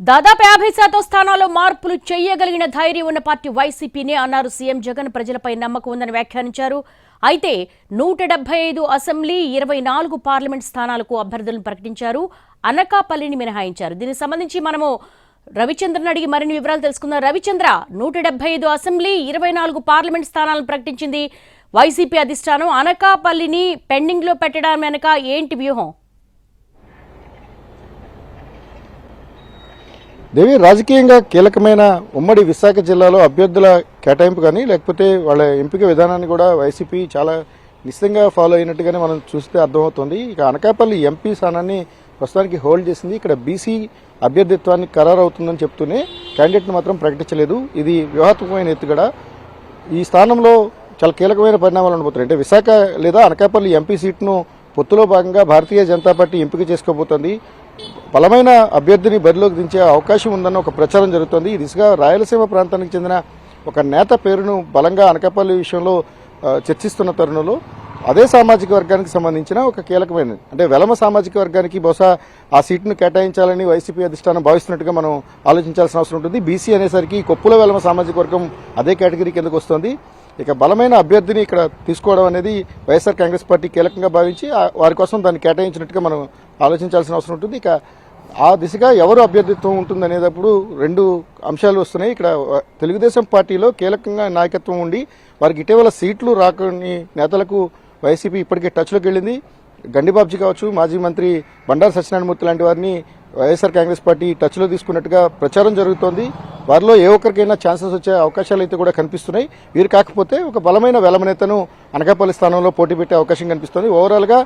దాదాపు యాభై శాతం స్థానాల్లో మార్పులు చేయగలిగిన ధైర్యం ఉన్న పార్టీ వైసీపీనే అన్నారు సీఎం జగన్. ప్రజలపై నమ్మకం ఉందని వ్యాఖ్యానించారు. అయితే నూట డెబ్బై ఐదు అసెంబ్లీ ఇరవై నాలుగు పార్లమెంట్ స్థానాలకు అభ్యర్థులను ప్రకటించారు. అనకాపల్లిని మినహాయించారు. దీనికి సంబంధించి మనము రవిచంద్రన్ అడిగి మరిన్ని వివరాలు తెలుసుకుందాం. రవిచంద్ర నూట డెబ్బై ఐదు అసెంబ్లీ ఇరవై నాలుగు పార్లమెంట్ స్థానాలను ప్రకటించింది వైసీపీ అధిష్టానం. అనకాపల్లిని పెండింగ్లో పెట్టడం వెనక ఏంటి వ్యూహం? దేవి రాజకీయంగా కీలకమైన ఉమ్మడి విశాఖ జిల్లాలో అభ్యర్థుల కేటాయింపు కానీ లేకపోతే వాళ్ళ ఎంపిక విధానాన్ని కూడా వైసీపీ చాలా నిశ్చితంగా ఫాలో అయినట్టుగానే మనం చూస్తే అర్థమవుతుంది. ఇక అనకాపల్లి ఎంపీ స్థానాన్ని ప్రస్తుతానికి హోల్డ్ చేసింది. ఇక్కడ బీసీ అభ్యర్థిత్వాన్ని ఖరారు అవుతుందని చెప్తూనే క్యాండిడేట్ను మాత్రం ప్రకటించలేదు. ఇది వ్యూహాత్మకమైన ఎత్తుగడ. ఈ స్థానంలో చాలా కీలకమైన పరిణామాలు ఉండబోతున్నాయి. అంటే విశాఖ లేదా అనకాపల్లి ఎంపీ సీట్ను పొత్తులో భాగంగా భారతీయ జనతా పార్టీ ఎంపిక చేసుకోబోతోంది. బలమైన అభ్యర్థిని బరిలోకి దించే అవకాశం ఉందన్న ఒక ప్రచారం జరుగుతోంది. ఈ దిశగా రాయలసీమ ప్రాంతానికి చెందిన ఒక నేత పేరును బలంగా అనకాపల్లి విషయంలో చర్చిస్తున్న తరుణంలో అదే సామాజిక వర్గానికి సంబంధించిన ఒక కీలకమైనది. అంటే వెలమ సామాజిక వర్గానికి బహుశా ఆ సీటును కేటాయించాలని వైసీపీ అధిష్టానం భావిస్తున్నట్టుగా మనం ఆలోచించాల్సిన అవసరం ఉంటుంది. బీసీ అనేసరికి కొప్పుల వెలమ సామాజిక వర్గం అదే కేటగిరీ కిందకు వస్తుంది. ఇక బలమైన అభ్యర్థిని ఇక్కడ తీసుకోవడం అనేది వైఎస్ఆర్ కాంగ్రెస్ పార్టీ కీలకంగా భావించి వారి కోసం దాన్ని కేటాయించినట్టుగా మనం ఆలోచించాల్సిన అవసరం ఉంటుంది. ఇక ఆ దిశగా ఎవరు అభ్యర్థిత్వం ఉంటుంది అనేటప్పుడు రెండు అంశాలు వస్తున్నాయి. ఇక్కడ తెలుగుదేశం పార్టీలో కీలకంగా నాయకత్వం ఉండి వారికి ఇటీవల సీట్లు రాకని నేతలకు వైసీపీ ఇప్పటికే టచ్లోకి వెళ్ళింది. గండిబాబ్జీ కావచ్చు మాజీ మంత్రి బండారు సత్యనారాయణమూర్తి లాంటి వారిని వైఎస్ఆర్ కాంగ్రెస్ పార్టీ టచ్లో తీసుకున్నట్టుగా ప్రచారం జరుగుతోంది. వారిలో ఏ ఒక్కరికైనా ఛాన్సెస్ వచ్చే అవకాశాలు అయితే కూడా కనిపిస్తున్నాయి. వీరు కాకపోతే ఒక బలమైన వెలమనేతను అనకాపల్లి స్థానంలో పోటీ పెట్టే అవకాశం కనిపిస్తుంది. ఓవరాల్గా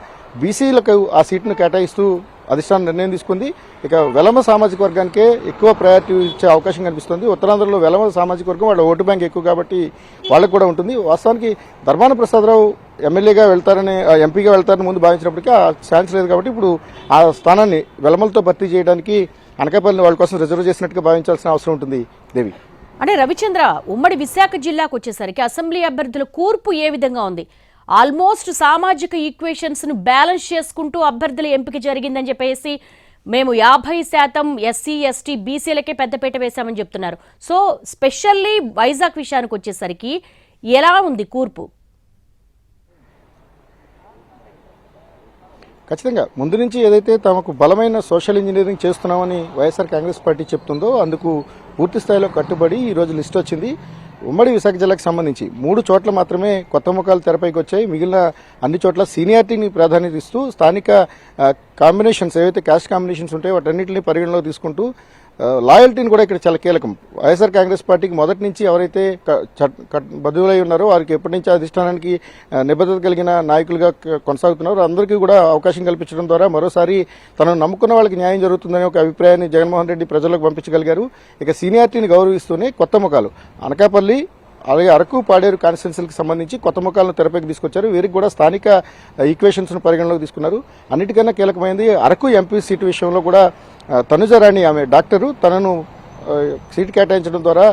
బీసీలకు ఆ సీటును కేటాయిస్తూ అధిష్టానం నిర్ణయం తీసుకుంది. ఇక వెలమ సామాజిక వర్గానికే ఎక్కువ ప్రయారిటీ ఇచ్చే అవకాశం కనిపిస్తుంది. ఉత్తరాంధ్రలో వెలమ సామాజిక వర్గం వాళ్ళ ఓటు బ్యాంక్ ఎక్కువ కాబట్టి వాళ్ళకు కూడా ఉంటుంది. వాస్తవానికి ధర్మాన ప్రసాదరావు ఎమ్మెల్యేగా వెళ్తారని ఆ, ఎంపీగా వెళ్తారని ముందు భావించినప్పటికీ ఆ ఛాన్స్ లేదు కాబట్టి ఇప్పుడు ఆ స్థానాన్ని వెలమలతో భర్తీ చేయడానికి అనకాపల్లిని వాళ్ళ కోసం రిజర్వ్ చేసినట్టుగా భావించాల్సిన అవసరం ఉంటుంది. దేవి. అంటే రవిచంద్ర ఉమ్మడి విశాఖ జిల్లాకు వచ్చేసరికి అసెంబ్లీ అభ్యర్థుల కూర్పు ఏ విధంగా ఉంది? ఆల్మోస్ట్ సామాజిక ఈక్వేషన్స్ను బ్యాలెన్స్ చేసుకుంటూ అభ్యర్థుల ఎంపిక జరిగిందని చెప్పేసి మేము యాభై శాతం ఎస్సీ ఎస్టీ బీసీలకే పెద్దపీట వేశామని చెప్తున్నారు. సో స్పెషల్లీ వైజాగ్ విషయానికి వచ్చేసరికి ఎలా ఉంది కూర్పు? ఖచ్చితంగా. ముందు నుంచి ఏదైతే తమకు బలమైన సోషల్ ఇంజనీరింగ్ చేస్తున్నామని వైఎస్ఆర్ కాంగ్రెస్ పార్టీ చెప్తుందో అందుకు పూర్తి స్థాయిలో కట్టుబడి ఈ రోజు లిస్ట్ వచ్చింది. ఉమ్మడి విశాఖ జిల్లాకు సంబంధించి మూడు చోట్ల మాత్రమే కొత్త ముఖాలు తెరపైకి వచ్చాయి. మిగిలిన అన్ని చోట్ల సీనియారిటీని ప్రాధాన్యత ఇస్తూ స్థానిక కాంబినేషన్స్ ఏవైతే క్యాస్ట్ కాంబినేషన్స్ ఉంటాయో వాటన్నింటిని పరిగణలో తీసుకుంటూ లాయల్టీని కూడా ఇక్కడ చాలా కీలకం. వైఎస్ఆర్ కాంగ్రెస్ పార్టీకి మొదటి నుంచి ఎవరైతే బదువులై ఉన్నారో వారికి ఎప్పటి నుంచి అధిష్టానానికి నిబద్ధత కలిగిన నాయకులుగా కొనసాగుతున్నారో కొనసాగుతున్నారు. అందరికీ కూడా అవకాశం కల్పించడం ద్వారా మరోసారి తనను నమ్ముకున్న వాళ్ళకి న్యాయం జరుగుతుందనే ఒక అభిప్రాయాన్ని జగన్మోహన్ రెడ్డి ప్రజలకు పంపించగలిగారు. ఇక సీనియారిటీని గౌరవిస్తూనే కొత్త ముఖాలు. అనకాపల్లి అలాగే అరకు పాడేరు కాన్స్టిట్యున్సీలకు సంబంధించి కొత్త ముఖాలను తెరపైకి తీసుకొచ్చారు. వీరికి కూడా స్థానిక ఈక్వేషన్స్ను పరిగణలోకి తీసుకున్నారు. అన్నిటికన్నా కీలకమైనది అరకు ఎంపీ సీటు విషయంలో కూడా తనుజరాణి ఆమె డాక్టరు. తనను సీట్ సీటు కేటాయించడం ద్వారా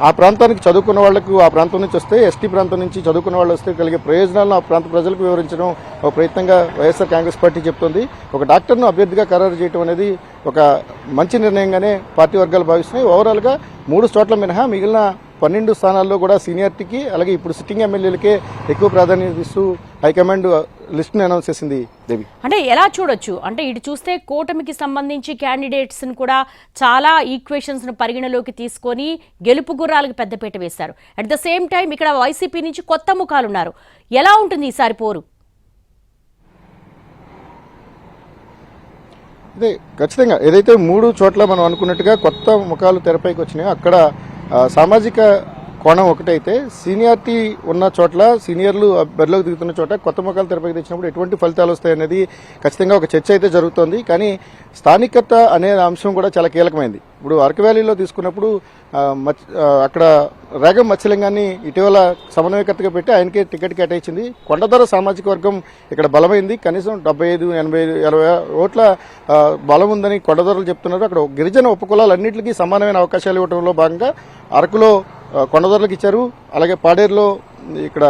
ఆ, ప్రాంతానికి చదువుకున్న వాళ్ళకు ఆ ప్రాంతం నుంచి వస్తే ఎస్టీ ప్రాంతం నుంచి చదువుకున్న వాళ్ళు వస్తే కలిగే ప్రయోజనాలను ఆ ప్రాంత ప్రజలకు వివరించడం ఒక ప్రయత్నంగా వైఎస్ఆర్ కాంగ్రెస్ పార్టీ చెప్తోంది. ఒక డాక్టర్ను అభ్యర్థిగా ఖరారు చేయడం అనేది ఒక మంచి నిర్ణయంగానే పార్టీ వర్గాలు భావిస్తున్నాయి. ఓవరాల్గా మూడు చోట్ల మినహా మిగిలిన పన్నెండు స్థానాల్లో కూడా సీనియారిటీకి అలాగే ఇప్పుడు సిట్టింగ్ ఎమ్మెల్యేలకే ఎక్కువ ప్రాధాన్యత ఇస్తూ హైకమాండ్ లిస్ట్ని అనౌన్స్ చేసింది దేవి. అంటే ఎలా చూడొచ్చు? అంటే ఇటు చూస్తే కూటమికి సంబంధించి క్యాండిడేట్స్ను కూడా చాలా ఈక్వేషన్స్ పరిగణలోకి తీసుకొని గెలుపు గుర్రాలకు పెద్దపీట వేశారు. అట్ ద సేమ్ టైం ఇక్కడ వైసీపీ నుంచి కొత్త ముఖాలు ఉన్నారు ఎలా ఉంటుంది ఈసారి పోరు? అదే ఖచ్చితంగా. ఏదైతే మూడు చోట్ల మనం అనుకున్నట్టుగా కొత్త ముఖాలు తెరపైకి వచ్చినాయో అక్కడ సామాజిక కోణం ఒకటైతే సీనియారిటీ ఉన్న చోట్ల సీనియర్లు బరిలోకి దిగుతున్న చోట కొత్త ముఖాలు తెరపైకి తెచ్చినప్పుడు ఎటువంటి ఫలితాలు వస్తాయనేది ఖచ్చితంగా ఒక చర్చ అయితే జరుగుతోంది. కానీ స్థానికత అనే అంశం కూడా చాలా కీలకమైంది. ఇప్పుడు అరకు వ్యాలీలో తీసుకున్నప్పుడు మచ్- అక్కడ రేగం మత్స్యలింగాన్ని ఇటీవల సమన్వయకర్తగా పెట్టి ఆయనకే టికెట్ కేటాయించింది. కొండధర సామాజిక వర్గం ఇక్కడ బలమైంది. కనీసం డెబ్బై ఐదు ఎనభై ఐదు ఎనభై ఓట్ల బలం ఉందని కొండధరలు చెప్తున్నారు. అక్కడ గిరిజన ఉపకులాలన్నింటికి సమానమైన అవకాశాలు ఇవ్వడంలో భాగంగా అరకులో కొండదొరలకు ఇచ్చారు. అలాగే పాడేరులో ఇక్కడ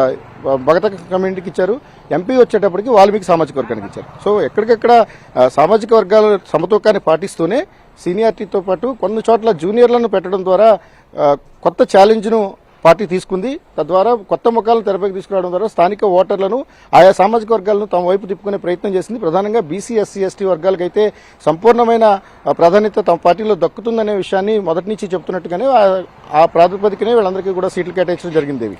భగత కమ్యూనిటీకి ఇచ్చారు. ఎంపీ వచ్చేటప్పటికి వాల్మీకి సామాజిక వర్గానికి ఇచ్చారు. సో ఎక్కడికెక్కడ సామాజిక వర్గాల సమతూకాన్ని పాటిస్తూనే సీనియారిటీతో పాటు కొన్ని చోట్ల జూనియర్లను పెట్టడం ద్వారా కొత్త ఛాలెంజ్ను పార్టీ తీసుకుంది. తద్వారా కొత్త ముఖాలను తెరపైకి తీసుకురావడం ద్వారా స్థానిక ఓటర్లను ఆయా సామాజిక వర్గాలను తమ వైపు తిప్పుకునే ప్రయత్నం చేసింది. ప్రధానంగా బీసీ ఎస్సీ ఎస్టీ వర్గాలకైతే సంపూర్ణమైన ప్రాధాన్యత తమ పార్టీలో దక్కుతుందనే విషయాన్ని మొదటి నుంచి చెప్తున్నట్టుగానే ఆ- ప్రాతిపదికనే వీళ్ళందరికీ కూడా సీట్లు కేటాయించడం జరిగింది Devi.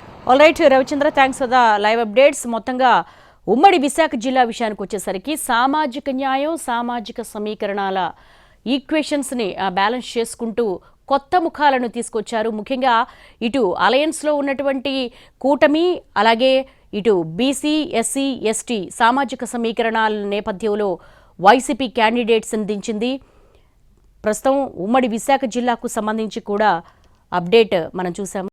Ravichandra thanks for the live updates మొత్తంగా ఉమ్మడి విశాఖ జిల్లా విషయానికి వచ్చేసరికి సామాజిక న్యాయం సామాజిక సమీకరణాల ఈక్వేషన్స్ని బ్యాలెన్స్ చేసుకుంటూ కొత్త ముఖాలను తీసుకొచ్చారు. ముఖ్యంగా ఇటు అలయన్స్లో ఉన్నటువంటి కూటమి అలాగే ఇటు బీసీ ఎస్సీ ఎస్టీ సామాజిక సమీకరణాల నేపథ్యంలో వైసీపీ క్యాండిడేట్స్ని దించింది. ప్రస్తుతం ఉమ్మడి విశాఖ జిల్లాకు సంబంధించి కూడా అప్డేట్ మనం చూసాము